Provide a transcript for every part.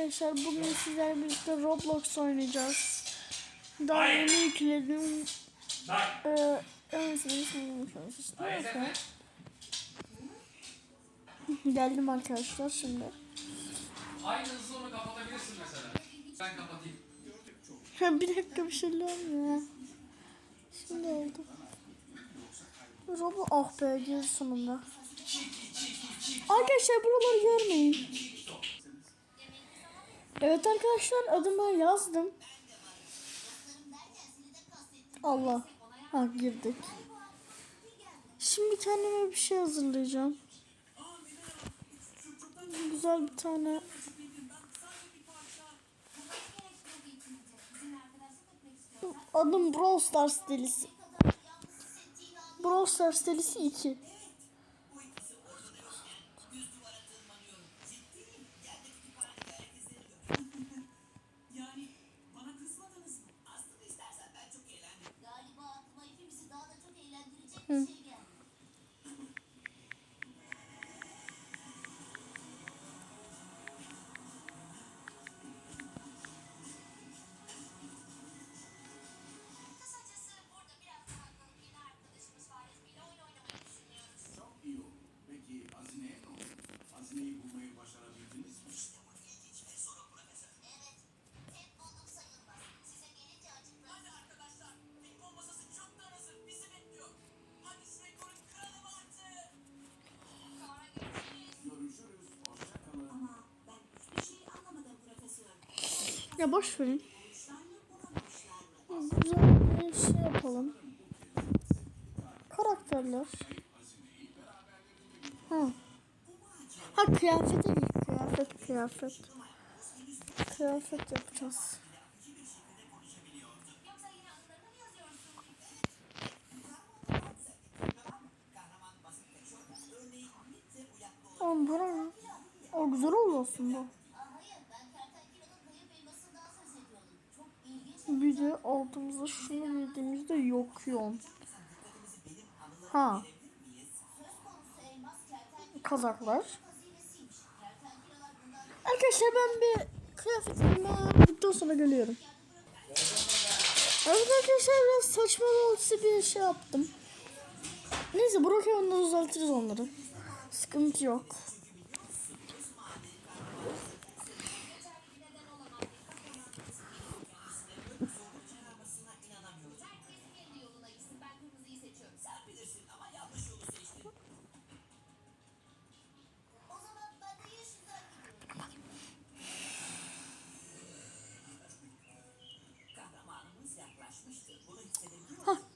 arkadaşlar bugün sizlerle birlikte Roblox oynayacağız. Daha yeni yükledim. Ee, işte. Neyse. Geldim arkadaşlar şimdi. Aynı hızla onu kapatabilirsin mesela. Ben kapatayım. Bir dakika bir şey olmuyor. Şimdi oldu. Roblox oh be girdi sonunda. Arkadaşlar buraları görmeyin. Evet arkadaşlar adımı yazdım. Allah. Ha girdik. Şimdi kendime bir şey hazırlayacağım. Güzel bir tane Adım Brawl Stars delisi. Brawl Stars delisi 2. Ya boş verin. Güzel bir şey yapalım. Karakterler. Ha. Ha kıyafete git. Kıyafet kıyafet. Kıyafet yapacağız. Oğlum bu ne? O güzel oldu aslında. De altımızda şunu. Ha. Söz konusu elmas kertenkele Kazaklar. Arkadaşlar ben bir kıyafetimi yaptıktan sonra geliyorum. Evet arkadaşlar biraz saçma olsa bir şey yaptım. Neyse onları düzeltiriz onları. Sıkıntı yok.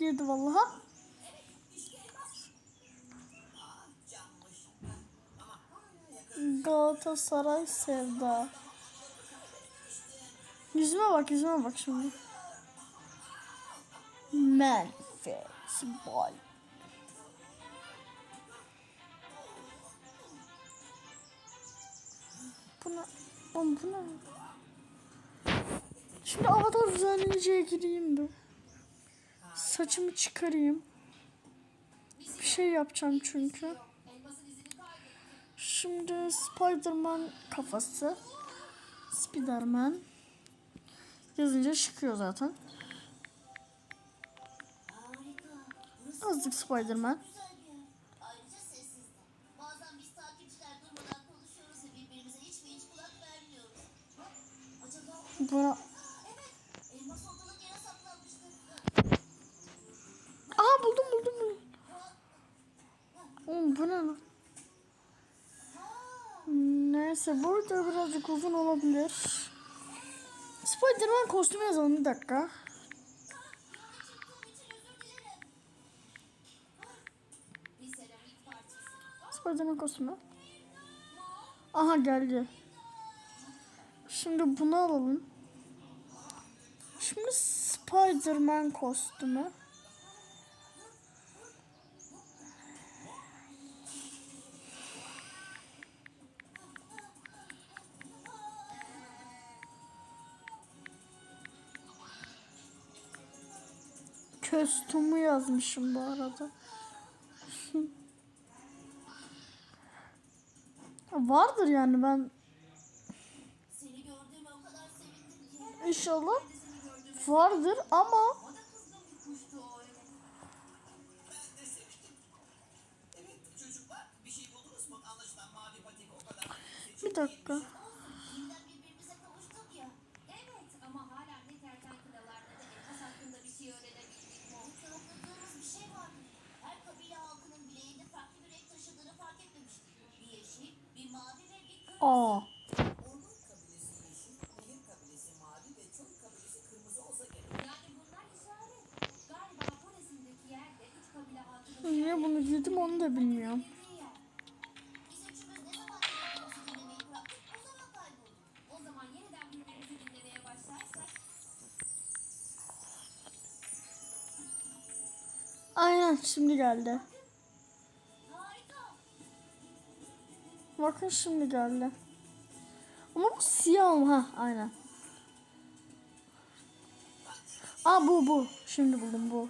Girdi vallaha. Galatasaray Sevda. Yüzüme bak yüzüme bak şimdi. Memphis Ball. Bu ne? Oğlum bu ne? Şimdi avatar düzenleyiciye gireyim bir. Saçımı çıkarayım. Bir şey yapacağım çünkü. Şimdi Spiderman kafası. Spiderman. Yazınca çıkıyor zaten. Azıcık Spiderman. Güzel Oğlum bu ne lan? Neyse burada birazcık uzun olabilir. Spiderman kostümü yazalım bir dakika. Spiderman kostümü. Aha geldi. Şimdi bunu alalım. Şimdi Spiderman kostümü. Üstümü yazmışım bu arada. Vardır yani ben. İnşallah vardır ama bir dakika. Aa. Niye bunu yedim onu da bilmiyorum. Aynen şimdi geldi. Bakın şimdi geldi. Ama bu siyah mı? Ha aynen. Aa bu bu. Şimdi buldum bu.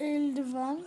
Eldiven.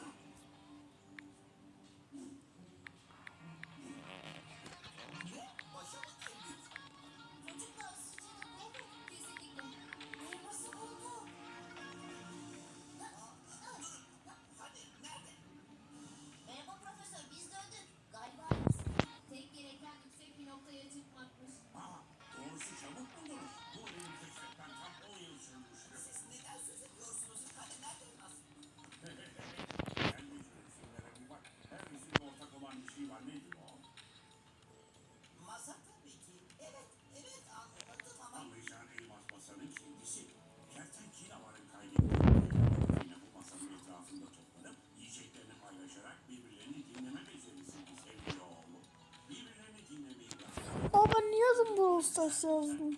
Ağustos yazdım.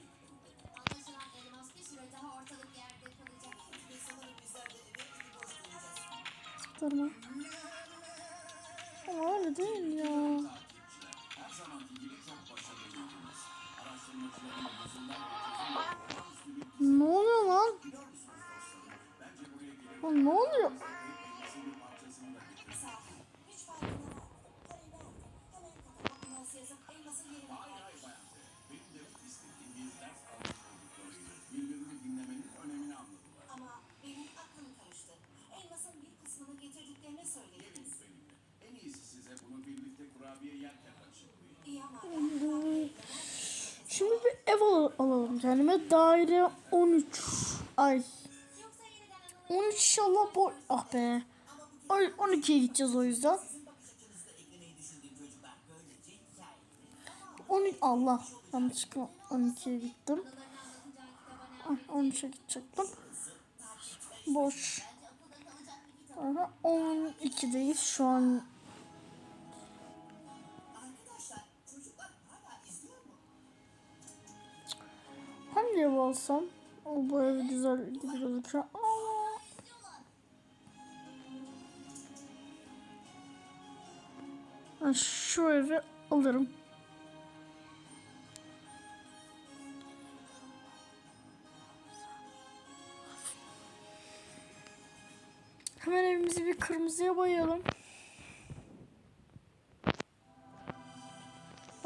Sıkıntı ev al alalım kendime. Daire 13. Ay. 13 inşallah boy. Ah be. Ay 12'ye gideceğiz o yüzden. 12 Allah Ben yanlışlıkla 12'ye gittim. Ah, 13'e gidecektim. Boş. Aha, 12'deyiz şu an alsam. O bu ev güzel gibi gözüküyor. Şu evi alırım. Hemen evimizi bir kırmızıya boyayalım.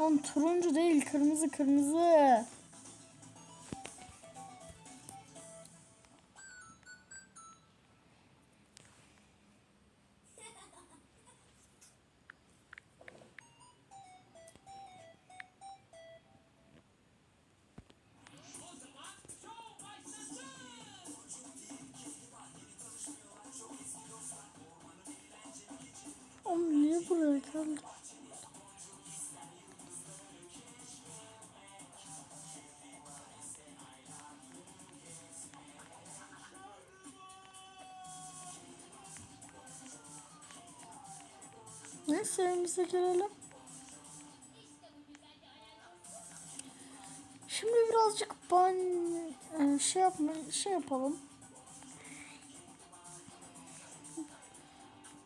Lan turuncu değil kırmızı kırmızı. Neyse evimize gelelim. Şimdi birazcık ban e, şey yapma şey yapalım.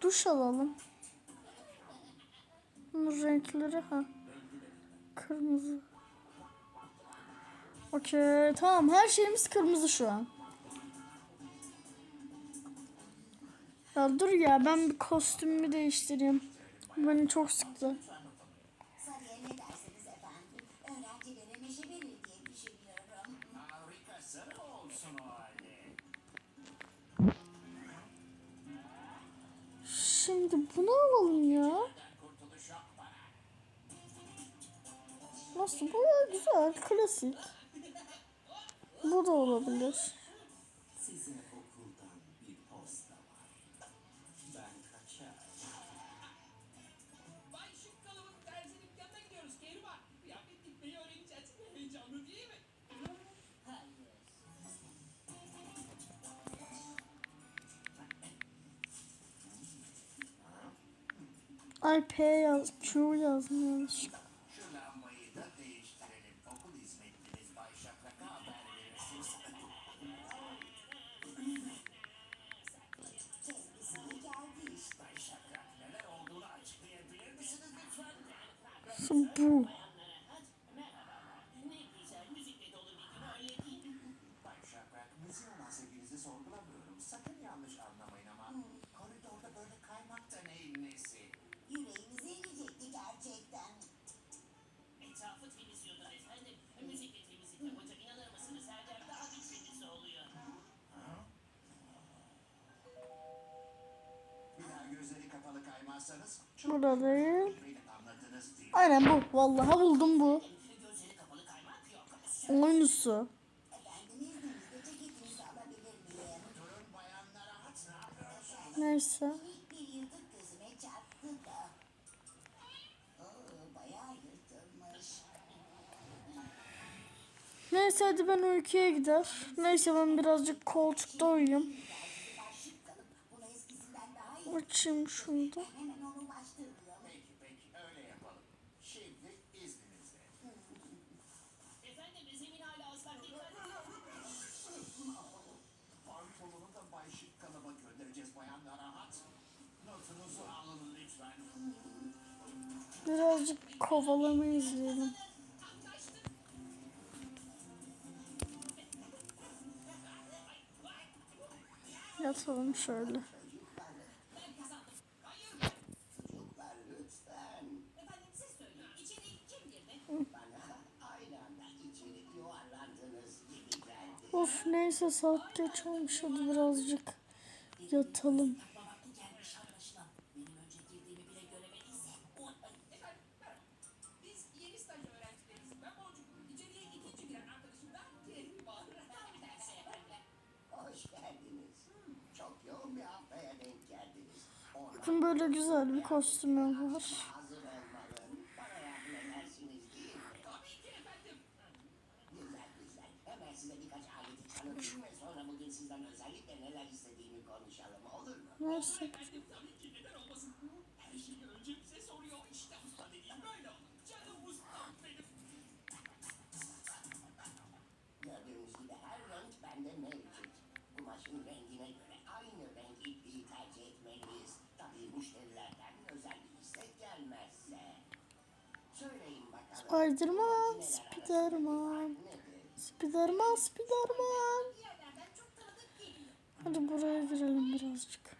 Duş alalım. Bunun renkleri ha. Kırmızı. Okey tamam her şeyimiz kırmızı şu an. Ya dur ya ben bir kostümümü değiştireyim. Beni çok sıktı. Şimdi bunu alalım ya. Nasıl? Bu güzel, klasik. Bu da olabilir. Sizin Ay P yaz, Q yazmıyormuş. Bu. Buraları. Aynen bu. Vallahi buldum bu. Oyuncusu. Neyse. Neyse hadi ben uykuya gider. Neyse ben birazcık koltukta uyuyayım. Açayım şunu da. birazcık kovalama izleyelim. Yatalım şöyle. Of neyse saat geç olmuş hadi birazcık yatalım. Bakın böyle güzel bir kostümü var. Neyse. Gördüğünüz gibi her renk bende mevcut. Kumaşın rengine göre. Aydırman, Spiderman. Spiderman, Spiderman. Hadi buraya girelim birazcık.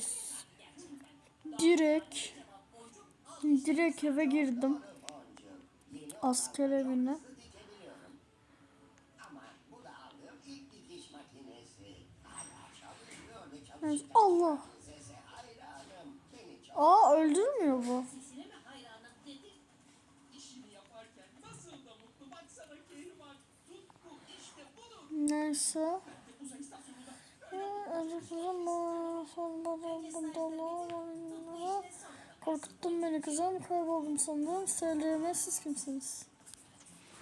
Yes. Direkt direkt eve girdim. Asker evine. Evet, Allah. Aa öldürmüyor bu. Neyse. Ee, Korkuttun beni kızım. Kayboldum sandım. Söyleyemez siz kimsiniz?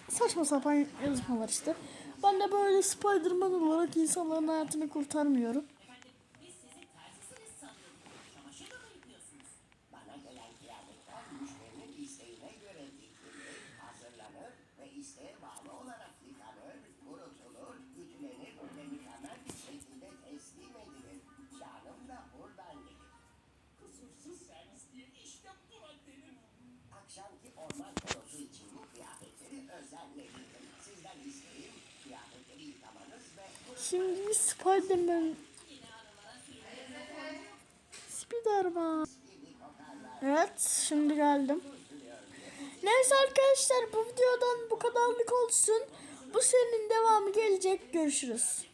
Saçma sapan yazmalar işte. Ben de böyle Spiderman olarak insanların hayatını kurtarmıyorum. Şimdi Spiderman. Spiderman. Evet şimdi geldim. Neyse arkadaşlar bu videodan bu kadarlık olsun. Bu serinin devamı gelecek. Görüşürüz.